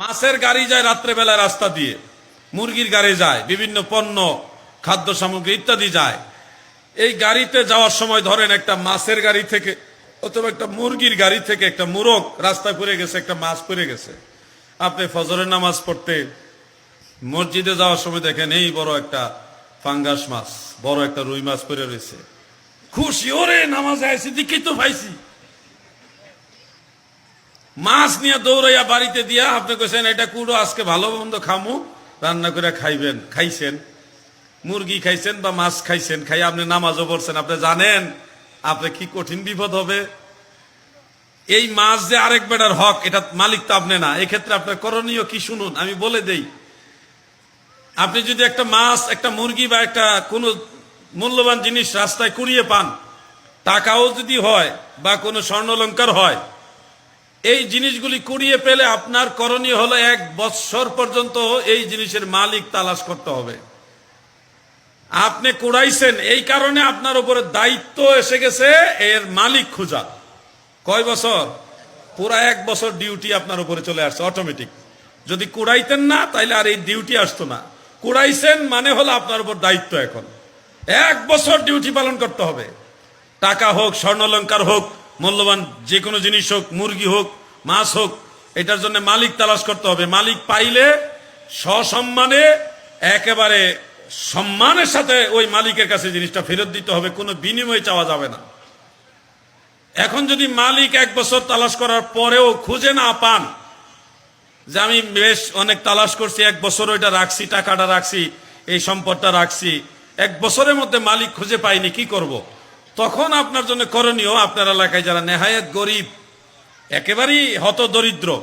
মাছের গাড়ি যায় রাত্রেবেলা রাস্তা দিয়ে, মুরগির গাড়ি যায়, বিভিন্ন পণ্য, খাদ্য সামগ্রী ইত্যাদি যায়। এই গাড়িতে যাওয়ার সময় ধরেন একটা মাছের গাড়ি থেকে, অথবা একটা মুরগির গাড়ি থেকে একটা মুরগ রাস্তায় পড়ে গেছে, একটা মাছ পড়ে গেছে। আপনি ফজরের নামাজ পড়তে মসজিদে যাওয়ার সময় দেখেন এই বড় একটা ফাঙ্গাস মাছ, বড় একটা রুই মাছ পড়ে রয়েছে। খুশি, ওরে, নামাজে আইসি দেখি তো পাইছি। মাছ নিয়ে দৌড়াইয়া বাড়িতে দিয়া আপনি কইছেন, এটা কুড়ো, আজকে ভালো মন্দ খামু, রান্না করে খাইবেন, খাইছেন। মুরগি খাইছেন বা মাছ খাইছেন খাই আপনি নামাজও পড়ছেন। আপনি জানেন, আপনি কি কঠিন বিপদ হবে? এই মাছ যে আরেক বেটার হক, এটা মালিক তো আপনি না। এক্ষেত্রে আপনার করণীয় কি শুনুন, আমি বলে দেই। আপনি যদি একটা মাছ, একটা মুরগি বা একটা কোনো মূল্যবান জিনিস রাস্তায় কুড়িয়ে পান, টাকাও যদি হয় বা কোনো স্বর্ণলঙ্কার হয় এই জিনিসগুলি কুড়িয়ে পেলে আপনার করণীয় হলো এক বৎসর পর্যন্ত এই জিনিসের মালিক তালাশ করতে হবে। আপনি কুড়াইছেন, এই কারণে আপনার উপরে দায়িত্ব এসে গেছে এর মালিক খোঁজা। কয় বছর? পুরা এক বছর ডিউটি আপনার উপরে চলে আসছে অটোমেটিক যদি কুড়াইতেন না, তাইলে আর এই ডিউটি আসতো না। কুড়াইছেন মানে হলো আপনার উপর দায়িত্ব এখন। এক বছর ডিউটি পালন করতে হবে। টাকা হোক, স্বর্ণলঙ্কার হোক, মূল্যবান যে কোনো জিনিস হোক, মুরগি হোক মাছ হোক, এটার জন্য মালিক তালাশ করতে হবে মালিক পাইলে সসম্মানে একেবারে সম্মানের সাথে ওই মালিকের কাছে জিনিসটা ফেরত দিতে হবে, কোনো বিনিময় চাওয়া যাবে না এখন যদি মালিক এক বছর তালাশ করার পরেও খুঁজে না পান যে আমি বেশ অনেক তালাশ করছি, এক বছর ওইটা রাখছি, টাকাটা রাখছি, এই সম্পদটা রাখছি, এক বছরের মধ্যে মালিক খুঁজে পাইনি কি করব। তখন আপনার জন্য করণীয়, আপনার এলাকায় যারা নেহায়েত গরিব একেবারেই হত দরিদ্র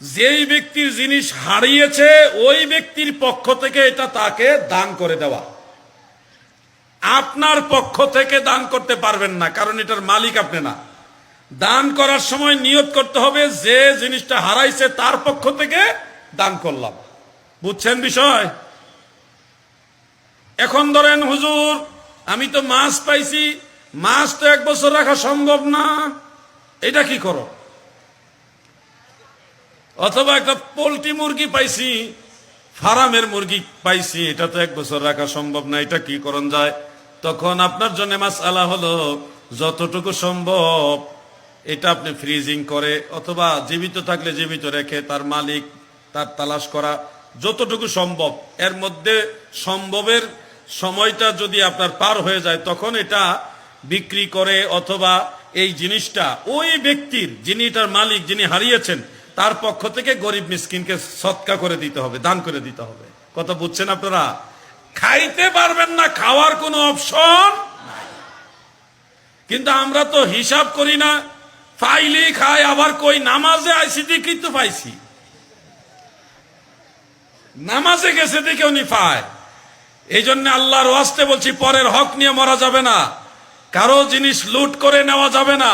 যেই ব্যক্তির জিনিস হারিয়েছে, ওই ব্যক্তির পক্ষ থেকে এটা তাকে দান করে দেওয়া। আপনার পক্ষ থেকে দান করতে পারবেন না, কারণ এটার মালিক আপনি না। দান করার সময় নিয়ত করতে হবে, যে জিনিসটা হারাইছে তার পক্ষ থেকে দান করলাম। বুঝছেন বিষয়? এখন ধরেন হুজুর, আমি তো মাছ পাইছি, মাছ তো এক বছর রাখা সম্ভব না। এটা কি করো? অথবা একটা পোলট্রি মুরগি পাইছি, ফার্মের মুরগি পাইছি, এটা তো এক বছর রাখা সম্ভব না, এটা কি করণ যায়? তখন আপনার জন্য মাছ আলা হলো, যতটুকু সম্ভব এটা আপনি ফ্রিজিং করে, অথবা জীবিত থাকলে জীবিত রেখে তার মালিক, তার তালাশ করা, যতটুকু সম্ভব। এর মধ্যে সম্ভবের সময়টা যদি আপনার পার হয়ে যায়, তখন এটা বিক্রি করে অথবা এই জিনিসটা, ওই ব্যক্তির যিনি এটার মালিক, যিনি হারিয়েছেন, তার পক্ষ থেকে গরিব মিসকিনকে সৎকা করে দিতে হবে, দান করে দিতে হবে। কথা বুঝছেন আপনারা? খাইতে পারবেন না, খাওয়ার কোনো অপশন কিন্তু আমরা তো হিসাব করি না, ফাইলি খাই, আবার কই, নামাজে আইসি দেখি তো পাইছি। নামাজে গেছে দেখে উনি পায়। এই জন্য আল্লাহর ওয়াস্তে বলছি, পরের হক নিয়ে মরা যাবে না। কারও জিনিস লুট করে নেওয়া যাবে না।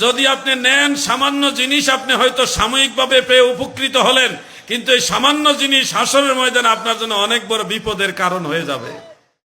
যদি আপনি নেন, সামান্য জিনিস আপনি হয়তো সাময়িকভাবে পেয়ে উপকৃত হলেন, কিন্তু এই সামান্য জিনিস হাসরের ময়দানে আপনার জন্য অনেক বড় বিপদের কারণ হয়ে যাবে।